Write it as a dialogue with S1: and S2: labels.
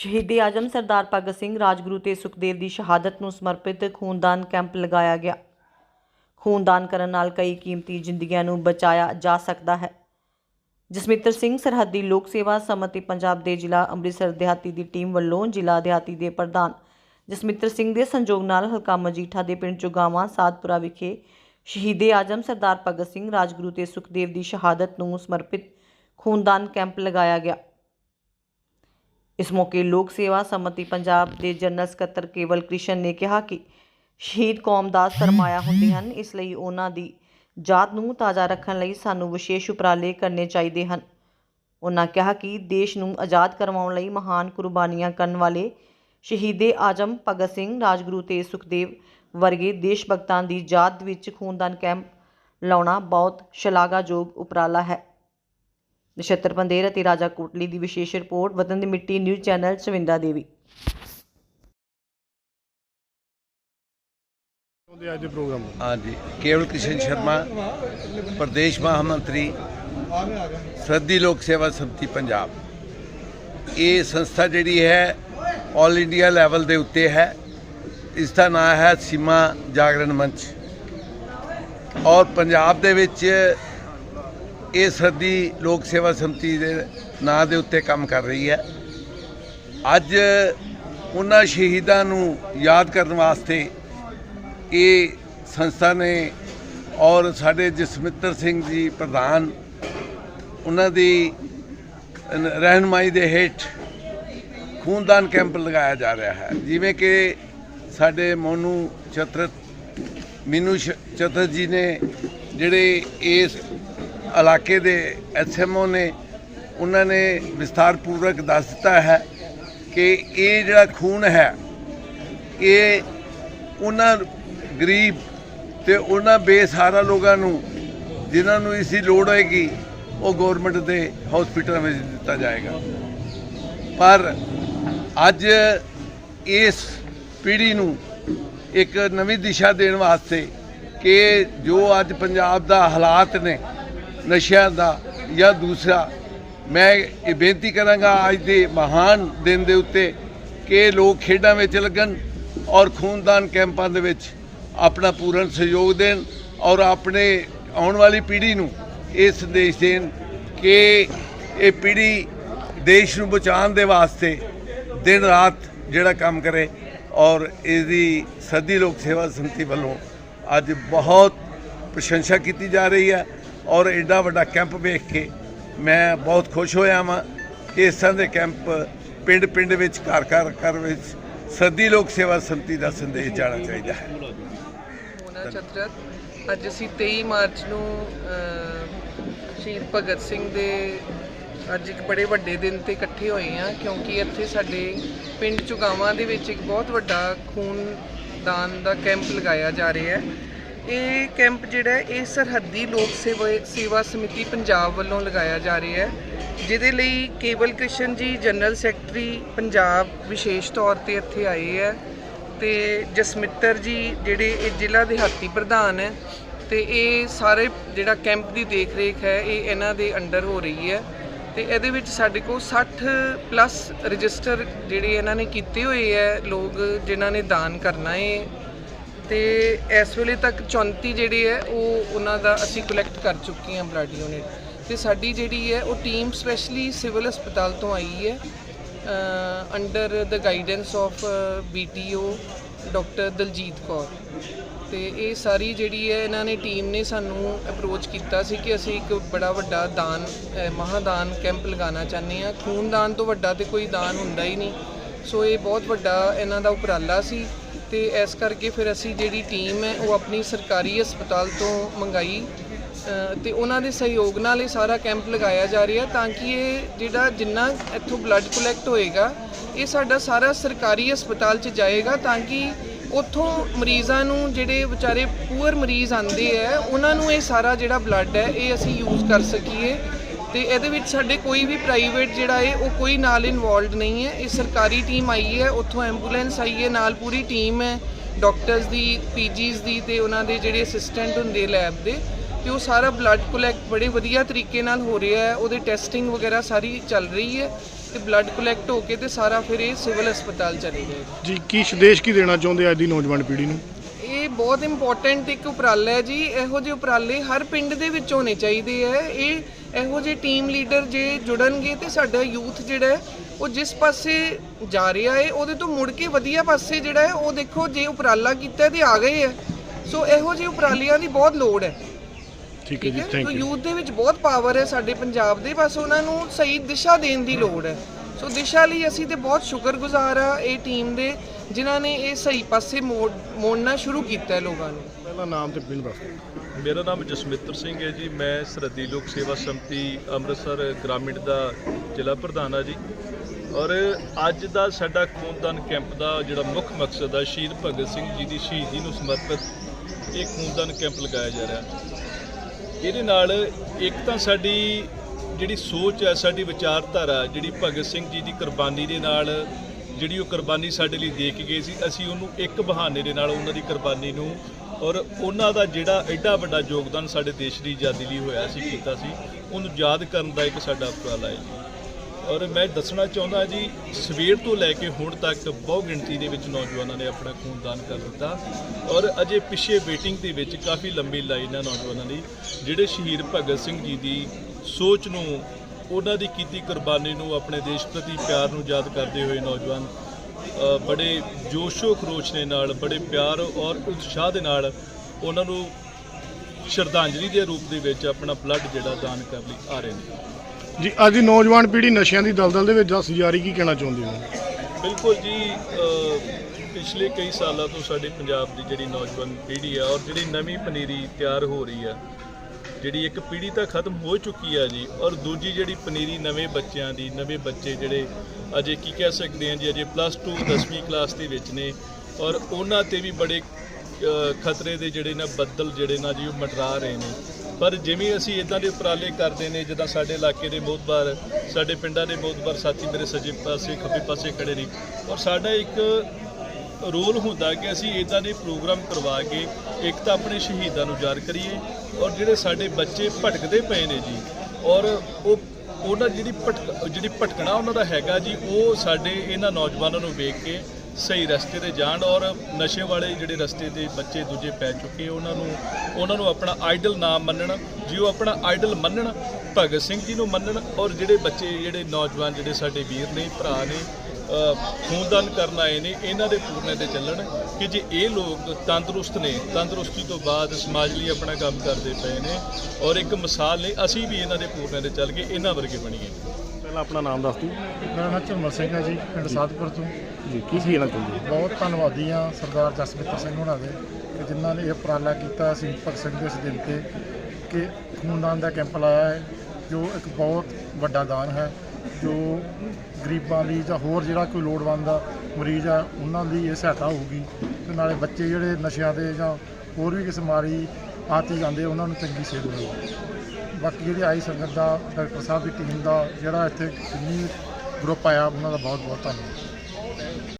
S1: ਸ਼ਹੀਦ ਆਜਮ ਸਰਦਾਰ ਭਗਤ ਸਿੰਘ ਰਾਜਗੁਰੂ ਤੇ ਸੁਖਦੇਵ ਦੀ ਸ਼ਹਾਦਤ ਨੂੰ ਸਮਰਪਿਤ ਖੂਨਦਾਨ ਕੈਂਪ ਲਗਾਇਆ ਗਿਆ। ਖੂਨਦਾਨ ਕਰਨ ਨਾਲ ਕਈ ਕੀਮਤੀ ਜ਼ਿੰਦਗੀਆਂ ਨੂੰ ਬਚਾਇਆ ਜਾ ਸਕਦਾ ਹੈ। ਜਸਮਿੱਤਰ ਸਿੰਘ ਸਰਹੱਦੀ ਲੋਕ ਸੇਵਾ ਸਮਿਤੀ ਪੰਜਾਬ ਦੇ ਜ਼ਿਲ੍ਹਾ ਅੰਮ੍ਰਿਤਸਰ ਦਿਹਾਤੀ ਦੀ ਟੀਮ ਵੱਲੋਂ ਜ਼ਿਲ੍ਹਾ ਦਿਹਾਤੀ ਦੇ ਪ੍ਰਧਾਨ ਜਸਮਿੱਤਰ ਸਿੰਘ ਦੇ ਸੰਯੋਗ ਨਾਲ ਹਲਕਾ ਮਜੀਠਾ ਦੇ ਪਿੰਡ ਚੁਗਾਵਾਂ ਸਾਦਪੁਰਾ ਵਿਖੇ ਸ਼ਹੀਦੇ ਆਜਮ ਸਰਦਾਰ ਭਗਤ ਸਿੰਘ ਰਾਜਗੁਰੂ ਤੇ ਸੁਖਦੇਵ ਦੀ ਸ਼ਹਾਦਤ ਨੂੰ ਸਮਰਪਿਤ ਖੂਨਦਾਨ ਕੈਂਪ ਲਗਾਇਆ ਗਿਆ। ਇਸ ਮੌਕੇ ਲੋਕ ਸੇਵਾ ਸਮਿਤੀ ਪੰਜਾਬ ਦੇ ਜਨਰਲ ਸਕੱਤਰ ਕੇਵਲ ਕ੍ਰਿਸ਼ਨ ਨੇ ਕਿਹਾ ਕਿ ਸ਼ਹੀਦ ਕੌਮ ਦਾ ਸਰਮਾਇਆ ਹੁੰਦੇ ਹਨ, ਇਸ ਲਈ ਉਹਨਾਂ ਦੀ ਯਾਦ ਨੂੰ ਤਾਜ਼ਾ ਰੱਖਣ ਲਈ ਸਾਨੂੰ ਵਿਸ਼ੇਸ਼ ਉਪਰਾਲੇ ਕਰਨੇ ਚਾਹੀਦੇ ਹਨ। ਉਹਨਾਂ ਕਿਹਾ ਕਿ ਦੇਸ਼ ਨੂੰ ਆਜ਼ਾਦ ਕਰਵਾਉਣ ਲਈ ਮਹਾਨ ਕੁਰਬਾਨੀਆਂ ਕਰਨ ਵਾਲੇ ਸ਼ਹੀਦੇ ਆਜਮ ਭਗਤ ਸਿੰਘ, ਰਾਜਗੁਰੂ ਤੇ ਸੁਖਦੇਵ ਵਰਗੇ ਦੇਸ਼ ਭਗਤਾਂ ਦੀ ਯਾਦ ਵਿੱਚ ਖੂਨਦਾਨ ਕੈਂਪ ਲਾਉਣਾ ਬਹੁਤ ਸ਼ਲਾਘਾਯੋਗ ਉਪਰਾਲਾ ਹੈ। ਨਛੱਤਰ ਪੰਦੇਰ ਅਤੇ ਰਾਜਾ ਕੋਟਲੀ ਦੀ ਵਿਸ਼ੇਸ਼ ਰਿਪੋਰਟ ਵਤਨ ਦੀ ਮਿੱਟੀ ਨਿਊਜ਼ ਚੈਨਲ ਚਵਿੰਦਾ ਦੇਵੀ।
S2: ਅੱਜ ਦੇ ਪ੍ਰੋਗਰਾਮ।
S3: ਹਾਂਜੀ। ਕੇਵਲ ਕਿਸ਼ਨ ਸ਼ਰਮਾ ਪ੍ਰਦੇਸ਼ ਮਹਾਮੰਤਰੀ ਸਰਦੀ ਲੋਕ ਸੇਵਾ ਸਮਿਤੀ ਪੰਜਾਬ। ਇਹ ਸੰਸਥਾ ਜਿਹੜੀ ਹੈ 올 ਇੰਡੀਆ ਲੈਵਲ ਦੇ ਉੱਤੇ ਹੈ। ਇਸ ਦਾ ਨਾਮ ਹੈ ਸੀਮਾ ਜਾਗਰਣ ਮੰਚ। ਔਰ ਪੰਜਾਬ ਦੇ ਵਿੱਚ ਇਹ ਸਰਦੀ ਲੋਕ ਸੇਵਾ ਸਮਿਤੀ ਦੇ ਨਾਂ ਦੇ ਉੱਤੇ ਕੰਮ ਕਰ ਰਹੀ ਹੈ। ਅੱਜ ਉਹਨਾਂ ਸ਼ਹੀਦਾਂ ਨੂੰ ਯਾਦ ਕਰਨ ਵਾਸਤੇ ਇਹ ਸੰਸਥਾ ਨੇ ਔਰ ਸਾਡੇ ਜਸਮਿੱਤਰ ਸਿੰਘ ਜੀ ਪ੍ਰਧਾਨ, ਉਹਨਾਂ ਦੀ ਰਹਿਨਮਾਈ ਦੇ ਹੇਠ ਖੂਨਦਾਨ ਕੈਂਪ ਲਗਾਇਆ ਜਾ ਰਿਹਾ ਹੈ। ਜਿਵੇਂ ਕਿ ਸਾਡੇ ਮੋਨੂ ਚਤਰਤ, ਮੀਨੂ ਸ਼- ਜੀ ਨੇ ਜਿਹੜੇ ਇਸ ਇਲਾਕੇ ਦੇ ਐਸਐਮਓ ਨੇ ਉਹਨਾਂ ਨੇ ਵਿਸਥਾਰ ਪੂਰਵਕ ਦੱਸ ਦਿੱਤਾ ਹੈ ਕਿ ਇਹ ਜਿਹੜਾ ਖੂਨ ਹੈ, ਇਹ ਉਹਨਾਂ ਗਰੀਬ ਤੇ ਉਹਨਾਂ ਬੇਸਹਾਰਾ ਲੋਕਾਂ ਨੂੰ, ਜਿਨ੍ਹਾਂ ਨੂੰ ਇਸ ਦੀ ਲੋੜ ਹੋਏਗੀ, ਉਹ ਗਵਰਨਮੈਂਟ ਦੇ ਹਸਪੀਟਲਾਂ ਵਿੱਚ ਦਿੱਤਾ ਜਾਏਗਾ। ਪਰ ਅੱਜ ਇਸ ਪੀੜ੍ਹੀ ਨੂੰ ਇੱਕ ਨਵੀਂ ਦਿਸ਼ਾ ਦੇਣ ਵਾਸਤੇ ਕਿ ਜੋ ਅੱਜ ਪੰਜਾਬ ਦਾ ਹਾਲਾਤ ਨੇ ਨਸ਼ਿਆਂ ਦਾ ਜਾਂ ਦੂਸਰਾ, ਮੈਂ ਇਹ ਬੇਨਤੀ ਕਰਾਂਗਾ ਅੱਜ ਦੇ ਮਹਾਨ ਦਿਨ ਦੇ ਉੱਤੇ ਕਿ ਲੋਕ ਖੇਡਾਂ ਵਿੱਚ ਲੱਗਣ ਔਰ ਖੂਨਦਾਨ ਕੈਂਪਾਂ ਦੇ ਵਿੱਚ ਆਪਣਾ ਪੂਰਨ ਸਹਿਯੋਗ ਦੇਣ ਔਰ ਆਪਣੇ ਆਉਣ ਵਾਲੀ ਪੀੜ੍ਹੀ ਨੂੰ ਇਹ ਸੰਦੇਸ਼ ਦੇਣ ਕਿ ਇਹ ਪੀੜ੍ਹੀ ਦੇਸ਼ ਨੂੰ ਬਚਾਉਣ ਦੇ ਵਾਸਤੇ ਦਿਨ ਰਾਤ ਜਿਹੜਾ ਕੰਮ ਕਰੇ ਔਰ ਇਹਦੀ ਸਦੀ ਲੋਕ ਸੇਵਾ ਸਮਿਤੀ ਵੱਲੋਂ ਅੱਜ ਬਹੁਤ ਪ੍ਰਸ਼ੰਸਾ ਕੀਤੀ ਜਾ ਰਹੀ ਹੈ। ਔਰ ਐਡਾ ਵੱਡਾ ਕੈਂਪ ਵੇਖ ਕੇ ਮੈਂ ਬਹੁਤ ਖੁਸ਼ ਹੋਇਆ ਵਾਂ। ਕਿ ਇਸ ਤਰ੍ਹਾਂ ਦੇ ਕੈਂਪ ਪਿੰਡ ਪਿੰਡ ਵਿੱਚ, ਘਰ ਘਰ ਘਰ ਵਿੱਚ ਸਦੀ ਲੋਕ ਸੇਵਾ ਸਮਿਤੀ ਦਾ ਸੰਦੇਸ਼ ਜਾਣਾ ਚਾਹੀਦਾ ਹੈ।
S4: ਮੋਨਾ ਚਤਰਤ ਅੱਜ ਅਸੀਂ 23 ਮਾਰਚ ਨੂੰ ਸ਼ਹੀਦ ਭਗਤ ਸਿੰਘ ਦੇ ਅੱਜ ਇੱਕ ਬੜੇ ਵੱਡੇ ਦਿਨ ਤੇ ਇਕੱਠੇ ਹੋਏ ਆ ਕਿਉਂਕਿ ਇੱਥੇ ਸਾਡੇ ਪਿੰਡ ਚੁਗਾਵਾਂ ਦੇ ਵਿੱਚ ਇੱਕ ਬਹੁਤ ਵੱਡਾ ਖੂਨ ਦਾਨ ਦਾ ਕੈਂਪ ਲਗਾਇਆ ਜਾ ਰਿਹਾ ਹੈ। ਇਹ ਕੈਂਪ ਜਿਹੜਾ ਇਹ ਸਰਹੱਦੀ ਲੋਕ ਸੇਵਾ ਸੇਵਾ ਸਮਿਤੀ ਪੰਜਾਬ ਵੱਲੋਂ ਲਗਾਇਆ ਜਾ ਰਿਹਾ ਹੈ, ਜਿਹਦੇ ਲਈ ਕੇਵਲ ਕ੍ਰਿਸ਼ਨ ਜੀ ਜਨਰਲ ਸੈਕਟਰੀ ਪੰਜਾਬ ਵਿਸ਼ੇਸ਼ ਤੌਰ ਤੇ ਇੱਥੇ ਆਏ ਹੈ ਤੇ ਜਸਮਿੱਤਰ ਜੀ ਜਿਹੜੇ ਇਹ ਜ਼ਿਲ੍ਹਾ ਦਿਹਾਤੀ ਪ੍ਰਧਾਨ ਹੈ ਤੇ ਇਹ ਸਾਰੇ ਜਿਹੜਾ ਕੈਂਪ ਦੀ ਦੇਖ ਰੇਖ ਹੈ, ਇਹ ਇਹਨਾਂ ਦੇ ਅੰਡਰ ਹੋ ਰਹੀ ਹੈ ਤੇ ਇਹਦੇ ਵਿੱਚ ਸਾਡੇ ਕੋਲ 60 ਪਲੱਸ ਰਜਿਸਟਰ ਜਿਹੜੇ ਇਹਨਾਂ ਨੇ ਕੀਤੇ ਹੋਏ ਹੈ, ਲੋਕ ਜਿਨ੍ਹਾਂ ਨੇ ਦਾਨ ਕਰਨਾ ਹੈ ਤੇ ਇਸ ਵੇਲੇ ਤੱਕ 34 ਜਿਹੜੇ ਹੈ ਉਹ ਉਹਨਾਂ ਦਾ ਅਸੀਂ ਕਲੈਕਟ ਕਰ ਚੁੱਕੇ ਹਾਂ ਬਲੱਡ ਯੂਨਿਟ ਤੇ ਸਾਡੀ ਜਿਹੜੀ ਹੈ ਉਹ ਟੀਮ ਸਪੈਸ਼ਲੀ ਸਿਵਲ ਹਸਪਤਾਲ ਤੋਂ ਆਈ ਹੈ। Under the guidance of BTO doctor Daljeet Kaur. ਤੇ ਇਹ ਸਾਰੀ ਜਿਹੜੀ ਹੈ ਇਹਨਾਂ ਨੇ ਟੀਮ ਨੇ ਸਾਨੂੰ ਅਪਰੋਚ ਕੀਤਾ ਸੀ ਕਿ ਅਸੀਂ ਇੱਕ ਬੜਾ ਵੱਡਾ ਦਾਨ ਅਹ, ਮਹਾਦਾਨ ਕੈਂਪ ਲਗਾਉਣਾ ਚਾਹੁੰਦੇ ਆ ਖੂਨਦਾਨ ਤੋਂ ਵੱਡਾ ਤੇ ਕੋਈ ਦਾਨ ਹੁੰਦਾ ਹੀ ਨਹੀਂ। ਸੋ ਇਹ ਬਹੁਤ ਵੱਡਾ ਇਹਨਾਂ ਦਾ ਉਪਰਾਲਾ ਸੀ। ਤੇ ਇਸ ਕਰਕੇ ਫਿਰ ਅਸੀਂ ਜਿਹੜੀ ਟੀਮ ਹੈ ਉਹ ਆਪਣੀ ਸਰਕਾਰੀ ਹਸਪਤਾਲ ਤੋਂ ਮੰਗਾਈ ਅ, ਤੇ ਉਹਨਾਂ ਦੇ ਸਹਿਯੋਗ ਨਾਲ ਇਹ ਸਾਰਾ ਕੈਂਪ ਲਗਾਇਆ ਜਾ ਰਿਹਾ ਤਾਂ ਕਿ ਇਹ ਜਿਹੜਾ ਜਿੰਨਾ ਇੱਥੋਂ ਬਲੱਡ ਕਲੈਕਟ ਹੋਏਗਾ ਇਹ ਸਾਡਾ ਸਾਰਾ ਸਰਕਾਰੀ ਹਸਪਤਾਲ 'ਚ ਜਾਏਗਾ ਤਾਂ ਕਿ ਉੱਥੋਂ ਮਰੀਜ਼ਾਂ ਨੂੰ ਜਿਹੜੇ ਵਿਚਾਰੇ ਪੂਅਰ ਮਰੀਜ਼ ਆਂਦੇ ਆ ਉਹਨਾਂ ਨੂੰ ਇਹ ਸਾਰਾ ਜਿਹੜਾ ਬਲੱਡ ਹੈ ਇਹ ਅਸੀਂ ਯੂਜ਼ ਕਰ ਸਕੀਏ। ਤੇ ਇਹਦੇ ਵਿੱਚ ਸਾਡੇ ਕੋਈ ਵੀ ਪ੍ਰਾਈਵੇਟ ਜਿਹੜਾ ਹੈ ਉਹ ਕੋਈ ਨਾਲ ਇਨਵੋਲਡ ਨਹੀਂ ਹੈ। ਇਹ ਸਰਕਾਰੀ ਟੀਮ ਆਈ ਹੈ ਉੱਥੋਂ ਐਂਬੂਲੈਂਸ ਆਈ ਹੈ ਨਾਲ ਪੂਰੀ ਟੀਮ ਹੈ ਡਾਕਟਰਸ ਦੀ ਪੀਜੀਸ ਦੀ ਤੇ ਉਹਨਾਂ ਦੇ ਜਿਹੜੇ ਅਸਿਸਟੈਂਟ ਹੁੰਦੇ ਲੈਬ ਦੇ। ਤੇ ਉਹ ਸਾਰਾ ਬਲੱਡ ਕਲੈਕਟ ਬੜੇ ਵਧੀਆ ਤਰੀਕੇ ਨਾਲ ਹੋ ਰਿਹਾ ਹੈ ਉਹਦੇ ਟੈਸਟਿੰਗ ਵਗੈਰਾ ਸਾਰੀ ਚੱਲ ਰਹੀ ਹੈ ਤੇ ਬਲੱਡ ਕਲੈਕਟ ਹੋ ਕੇ ਤੇ ਸਾਰਾ ਫਿਰ ਇਹ ਸਿਵਲ ਹਸਪਤਾਲ ਚਲੇ ਜਾਏਗਾ
S2: ਜੀ ਕੀ ਸੰਦੇਸ਼ ਕੀ ਦੇਣਾ ਚਾਹੁੰਦੇ ਅੱਜ ਦੀ ਨੌਜਵਾਨ ਪੀੜ੍ਹੀ ਨੂੰ?
S4: ਇਹ ਬਹੁਤ ਇੰਪੋਰਟੈਂਟ ਇੱਕ ਉਪਰਾਲਾ ਹੈ ਜੀ ਇਹੋ ਜਿਹੇ ਉਪਰਾਲੇ ਹਰ ਪਿੰਡ ਦੇ ਵਿੱਚ ਹੋਣੇ ਚਾਹੀਦੇ ਹੈ। ਇਹ ਇਹੋ ਜਿਹੇ ਟੀਮ ਲੀਡਰ ਜੇ ਜੁੜਨਗੇ ਤੇ ਸਾਡਾ ਯੂਥ ਜਿਹੜਾ ਉਹ ਜਿਸ ਪਾਸੇ ਜਾ ਰਿਹਾ ਹੈ ਉਹਦੇ ਤੋਂ ਮੁੜ ਕੇ ਵਧੀਆ ਪਾਸੇ ਜਿਹੜਾ ਹੈ ਉਹ ਦੇਖੋ ਜੇ ਉਪਰਾਲਾ ਕੀਤਾ ਤੇ ਆ ਗਏ ਹੈ। ਸੋ ਇਹੋ ਜਿਹੇ ਉਪਰਾਲਿਆਂ ਦੀ ਬਹੁਤ ਲੋੜ ਹੈ।
S2: ਠੀਕ ਹੈ ਜੀ ਥੈਂਕ ਯੂ
S4: ਯੂਥ ਦੇ ਵਿੱਚ ਬਹੁਤ ਪਾਵਰ ਹੈ ਸਾਡੇ ਪੰਜਾਬ ਦੇ ਬਸ ਉਹਨਾਂ ਨੂੰ ਸਹੀ ਦਿਸ਼ਾ ਦੇਣ ਦੀ ਲੋੜ ਹੈ। ਸੋ ਦਿਸ਼ਾ ਲਈ ਅਸੀਂ ਤੇ ਬਹੁਤ ਸ਼ੁਕਰਗੁਜ਼ਾਰ ਆ ਇਹ ਟੀਮ ਦੇ। ਜਿਨ੍ਹਾਂ ਨੇ ਇਹ ਸਹੀ ਪਾਸੇ ਮੋੜ ਮੋੜਨਾ ਸ਼ੁਰੂ ਕੀਤਾ ਹੈ ਲੋਕਾਂ ਨੂੰ।
S2: ਪਹਿਲਾਂ ਨਾਮ ਤੇ ਪਿੰਡ ਦੱਸ
S5: ਮੇਰਾ ਨਾਮ ਜਸਮਿੱਤਰ ਸਿੰਘ ਹੈ ਜੀ। ਮੈਂ ਸਰਹੱਦੀ ਲੋਕ ਸੇਵਾ ਸੰਮਤੀ ਅੰਮ੍ਰਿਤਸਰ ਗ੍ਰਾਮੀਣ ਦਾ ਜ਼ਿਲ੍ਹਾ ਪ੍ਰਧਾਨ ਆ ਜੀ। ਔਰ ਅੱਜ ਦਾ ਸਾਡਾ ਖੂਨਦਾਨ ਕੈਂਪ ਦਾ ਜਿਹੜਾ ਮੁੱਖ ਮਕਸਦ ਆ ਸ਼ਹੀਦ ਭਗਤ ਸਿੰਘ ਜੀ ਦੀ ਸ਼ਹੀਦੀ ਨੂੰ ਸਮਰਪਿਤ ਇਹ ਖੂਨਦਾਨ ਕੈਂਪ ਲਗਾਇਆ ਜਾ ਰਿਹਾ। ਇਹਦੇ ਨਾਲ ਇੱਕ ਤਾਂ ਸਾਡੀ ਜਿਹੜੀ ਸੋਚ ਹੈ ਸਾਡੀ ਵਿਚਾਰਧਾਰਾ ਜਿਹੜੀ ਭਗਤ ਸਿੰਘ ਜੀ ਦੀ ਕੁਰਬਾਨੀ ਦੇ ਨਾਲ ਜਿਹੜੀ ਉਹ ਕੁਰਬਾਨੀ ਸਾਡੇ ਲਈ ਦੇ ਕੇ ਗਏ ਸੀ, ਅਸੀਂ ਉਹਨੂੰ ਇੱਕ ਬਹਾਨੇ ਦੇ ਨਾਲ ਉਹਨਾਂ ਦੀ ਕੁਰਬਾਨੀ ਨੂੰ ਔਰ ਉਹਨਾਂ ਦਾ ਜਿਹੜਾ ਐਡਾ ਵੱਡਾ ਯੋਗਦਾਨ ਸਾਡੇ ਦੇਸ਼ ਦੀ ਆਜ਼ਾਦੀ ਲਈ ਹੋਇਆ ਸੀ, ਕੀਤਾ ਸੀ, ਉਹਨੂੰ ਯਾਦ ਕਰਨ ਦਾ ਇੱਕ ਸਾਡਾ ਉਪਰਾਲਾ ਹੈ ਜੀ। ਔਰ ਮੈਂ ਦੱਸਣਾ ਚਾਹੁੰਦਾ ਜੀ, ਸਵੇਰ ਤੋਂ ਲੈ ਕੇ ਹੁਣ ਤੱਕ ਬਹੁ ਗਿਣਤੀ ਦੇ ਵਿੱਚ ਨੌਜਵਾਨਾਂ ਨੇ ਆਪਣਾ ਖੂਨਦਾਨ ਕਰ ਦਿੱਤਾ ਔਰ ਅਜੇ ਪਿੱਛੇ ਵੇਟਿੰਗ ਦੇ ਵਿੱਚ ਕਾਫੀ ਲੰਬੀ ਲਾਈਨ ਹੈ ਨੌਜਵਾਨਾਂ ਦੀ, ਜਿਹੜੇ ਸ਼ਹੀਦ ਭਗਤ ਸਿੰਘ ਜੀ ਦੀ ਸੋਚ ਨੂੰ ਉਹਨਾਂ ਦੀ ਕੀਤੀ ਕੁਰਬਾਨੀ ਨੂੰ ਆਪਣੇ ਦੇਸ਼ ਪ੍ਰਤੀ ਪਿਆਰ ਨੂੰ ਯਾਦ ਕਰਦੇ ਹੋਏ ਨੌਜਵਾਨ ਬੜੇ ਜੋਸ਼ੋ ਖਰੋਸ਼ ਦੇ ਨਾਲ ਬੜੇ ਪਿਆਰ ਔਰ ਉਤਸ਼ਾਹ ਦੇ ਨਾਲ ਉਹਨਾਂ ਨੂੰ ਸ਼ਰਧਾਂਜਲੀ ਦੇ ਰੂਪ ਦੇ ਵਿੱਚ ਆਪਣਾ ਬਲੱਡ ਜਿਹੜਾ ਦਾਨ ਕਰਨ ਲਈ ਆ ਰਹੇ ਨੇ।
S2: ਜੀ ਅੱਜ ਦੀ ਨੌਜਵਾਨ ਪੀੜ੍ਹੀ ਨਸ਼ਿਆਂ ਦੀ ਦਲਦਲ ਦੇ ਵਿੱਚ ਦੱਸ ਜਾ ਰਹੀ ਕੀ ਕਹਿਣਾ ਚਾਹੁੰਦੇ ਹੋ?
S5: ਬਿਲਕੁਲ ਜੀ ਪਿਛਲੇ ਕਈ ਸਾਲਾਂ ਤੋਂ ਸਾਡੇ ਪੰਜਾਬ ਦੀ ਜਿਹੜੀ ਨੌਜਵਾਨ ਪੀੜ੍ਹੀ ਆ ਔਰ ਜਿਹੜੀ ਨਵੀਂ ਪਨੀਰੀ ਤਿਆਰ ਹੋ ਰਹੀ ਆ ਜਿਹੜੀ ਇੱਕ ਪੀੜ੍ਹੀ ਤਾਂ ਖਤਮ ਹੋ ਚੁੱਕੀ ਆ ਜੀ, ਔਰ ਦੂਜੀ ਜਿਹੜੀ ਪਨੀਰੀ ਨਵੇਂ ਬੱਚਿਆਂ ਦੀ, ਨਵੇਂ ਬੱਚੇ ਜਿਹੜੇ ਅਜੇ ਕੀ ਕਹਿ ਸਕਦੇ ਆ ਜੀ, ਅਜੇ ਪਲੱਸ 2 10ਵੀਂ ਕਲਾਸ ਦੇ ਵਿੱਚ ਨੇ, ਔਰ ਉਹਨਾਂ ਤੇ ਵੀ ਬੜੇ ਖਤਰੇ ਦੇ ਜਿਹੜੇ ਨਾ ਬੱਦਲ ਜਿਹੜੇ ਨਾ ਜੀ ਉਹ ਮੰਡਰਾ ਰਹੇ ਨੇ। ਪਰ ਜਿਵੇਂ ਅਸੀਂ ਇਦਾਂ ਦੇ ਉਪਰਾਲੇ ਕਰਦੇ ਨੇ, ਜਿੱਦਾਂ ਸਾਡੇ ਇਲਾਕੇ ਦੇ ਬਹੁਤ ਵਾਰ, ਸਾਡੇ ਪਿੰਡਾਂ ਦੇ ਬਹੁਤ ਵਾਰ ਸਾਥੀ ਮੇਰੇ ਸੱਜੇ ਪਾਸੇ, ਖੱਬੇ ਪਾਸੇ ਖੜੇ ਨੇ, ਔਰ ਸਾਡਾ ਇੱਕ ਰੋਲ ਹੁੰਦਾ ਕਿ ਅਸੀਂ ਇਦਾਂ ਦੇ ਪ੍ਰੋਗਰਾਮ ਕਰਵਾ ਕੇ ਇੱਕ ਤਾਂ ਆਪਣੇ ਸ਼ਹੀਦਾਂ ਨੂੰ ਯਾਦ ਕਰੀਏ ਔਰ ਜਿਹੜੇ ਸਾਡੇ ਬੱਚੇ ਭਟਕਦੇ ਪਏ ਨੇ ਜੀ, ਔਰ ਉਹ ਉਹਨਾਂ ਜਿਹੜੀ ਭਟਕ, ਜਿਹੜੀ ਭਟਕਣਾ ਉਹਨਾਂ ਦਾ ਹੈਗਾ ਜੀ, ਉਹ ਸਾਡੇ ਇਹਨਾਂ ਨੌਜਵਾਨਾਂ ਨੂੰ ਵੇਖ ਕੇ ਸਹੀ ਰਸਤੇ ਤੇ ਜਾਣ ਔਰ ਨਸ਼ੇ ਵਾਲੇ ਜਿਹੜੇ ਰਸਤੇ ਤੇ ਬੱਚੇ ਦੂਜੇ ਪੈ ਚੁੱਕੇ ਉਹਨਾਂ ਨੂੰ ਉਹਨਾਂ ਨੂੰ ਆਪਣਾ ਆਈਡਲ ਨਾਮ ਮੰਨਣ ਜੀ ਉਹ ਆਪਣਾ ਆਈਡਲ ਮੰਨਣ, ਭਗਤ ਸਿੰਘ ਜੀ ਨੂੰ ਮੰਨਣ ਔਰ ਜਿਹੜੇ ਬੱਚੇ, ਜਿਹੜੇ ਨੌਜਵਾਨ, ਜਿਹੜੇ ਸਾਡੇ ਵੀਰ ਨੇ, ਭਰਾ ਨੇ ਖੂਨਦਾਨ ਕਰਨ ਆਏ ਨੇ ਇਹਨਾਂ ਦੇ ਪੂਰਨੇ ਤੇ ਚੱਲਣ ਕਿ ਜੇ ਇਹ ਲੋਕ ਤੰਦਰੁਸਤ ਨੇ ਤੰਦਰੁਸਤੀ ਤੋਂ ਬਾਅਦ ਸਮਾਜ ਲਈ ਆਪਣਾ ਕੰਮ ਕਰਦੇ ਪਏ ਨੇ ਔਰ ਇੱਕ ਮਿਸਾਲ ਨੇ ਅਸੀਂ ਵੀ ਇਹਨਾਂ ਦੇ ਪੂਰਨੇ ਤੇ ਚੱਲ ਕੇ ਇਹਨਾਂ ਵਰਗੇ ਬਣੀਏ।
S2: ਪਹਿਲਾਂ ਆਪਣਾ ਨਾਮ ਦੱਸ ਦਿਓ।
S6: ਮੇਰਾ ਨਾਮ ਝੁੰਮਰ ਸਿੰਘ ਹੈ ਜੀ ਪਿੰਡ ਸਾਧਪੁਰ ਤੋਂ।
S2: ਜੀ ਕੀ ਕਹਿਣਾ ਚਾਹੁੰਦੇ ਹੋ
S6: ਬਹੁਤ ਧੰਨਵਾਦੀ ਆ ਸਰਦਾਰ ਜਸਮਿੱਤਰ ਸਿੰਘ ਹੋਣਾ ਦੇ ਕਿ ਜਿਨ੍ਹਾਂ ਨੇ ਇਹ ਉਪਰਾਲਾ ਕੀਤਾ ਸੀ ਭਗਤ ਸਿੰਘ ਦੇ ਇਸ ਦਿਨ ਤੇ ਕਿ ਖੂਨਦਾਨ ਦਾ ਕੈਂਪ ਲਾਇਆ ਹੈ ਜੋ ਇੱਕ ਬਹੁਤ ਵੱਡਾ ਦਾਨ ਹੈ। ਜੋ ਗਰੀਬਾਂ ਲਈ ਜਾਂ ਹੋਰ ਜਿਹੜਾ ਕੋਈ ਲੋੜਵੰਦ ਆ, ਮਰੀਜ਼ ਆ, ਉਹਨਾਂ ਲਈ ਇਹ ਸਹਾਇਤਾ ਹੋਊਗੀ। ਤੇ ਨਾਲੇ ਬੱਚੇ ਜਿਹੜੇ ਨਸ਼ਿਆਂ ਦੇ ਜਾਂ ਹੋਰ ਵੀ ਕਿਸੇ ਮਾਰੀ ਆਤੀ ਜਾਂਦੇ, ਉਹਨਾਂ ਨੂੰ ਚੰਗੀ ਸੇਧ ਮਿਲੇਗੀ ਬਾਕੀ ਜਿਹੜੀ ਆਈ ਸੰਗਤ ਦਾ, ਡਾਕਟਰ ਸਾਹਿਬ ਦੀ ਟੀਮ ਦਾ ਜਿਹੜਾ ਇੱਥੇ ਜਿੰਨੀ ਗਰੁੱਪ ਆਇਆ, ਉਹਨਾਂ ਦਾ ਬਹੁਤ ਬਹੁਤ ਧੰਨਵਾਦ।